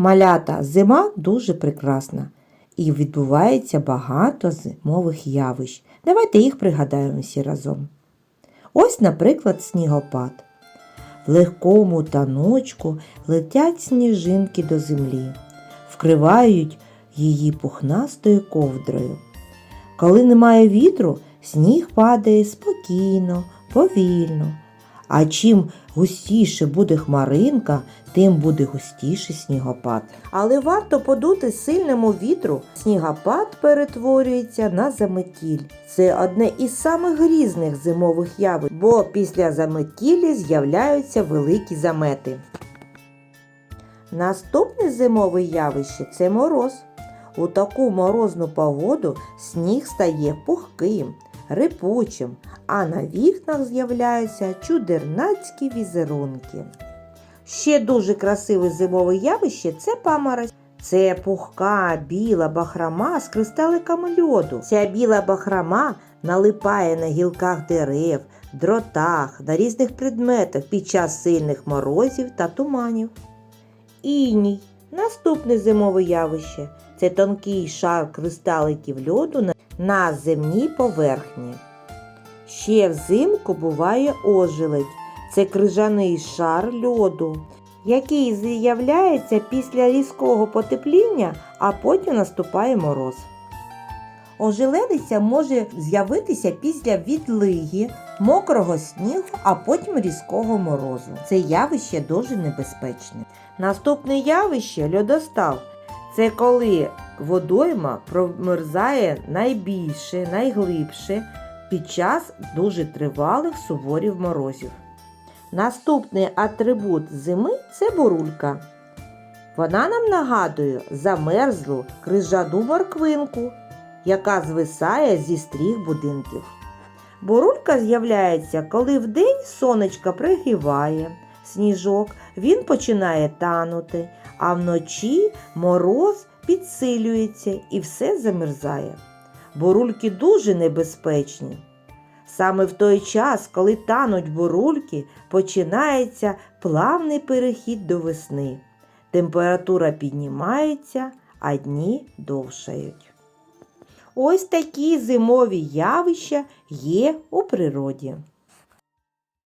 Малята зима дуже прекрасна і відбувається багато зимових явищ. Давайте їх пригадаємо всі разом. Ось, наприклад, снігопад. В легкому таночку летять сніжинки до землі, вкривають її пухнастою ковдрою. Коли немає вітру, сніг падає спокійно, повільно. А чим густіше буде хмаринка, тим буде густіший снігопад. Але варто подути сильному вітру, снігопад перетворюється на заметіль. Це одне із самих грізних зимових явищ, бо після заметілі з'являються великі замети. Наступне зимове явище це мороз. У таку морозну погоду сніг стає пухким, рипучим, а на вікнах з'являються чудернацькі візерунки. Ще дуже красиве зимове явище це паморозь. Це пухка біла бахрома з кристаликами льоду. Ця біла бахрома налипає на гілках дерев, дротах, на різних предметах під час сильних морозів та туманів. Іній наступне зимове явище це тонкий шар кристаликів льоду на- земній поверхні. Ще взимку буває ожеледь. Це крижаний шар льоду, який з'являється після різкого потепління, а потім наступає мороз. Ожеледиця може з'явитися після відлиги, мокрого снігу, а потім різкого морозу. Це явище дуже небезпечне. Наступне явище льодостав. Це коли водойма промерзає найбільше, найглибше під час дуже тривалих суворів морозів. Наступний атрибут зими це бурулька. Вона нам нагадує замерзлу крижану морквинку, яка звисає зі стріх будинків. Бурулька з'являється, коли вдень сонечко пригріває сніжок, він починає танути, а вночі мороз підсилюється і все замерзає. Бурульки дуже небезпечні. Саме в той час, коли тануть бурульки, починається плавний перехід до весни. Температура піднімається, а дні довшають. Ось такі зимові явища є у природі.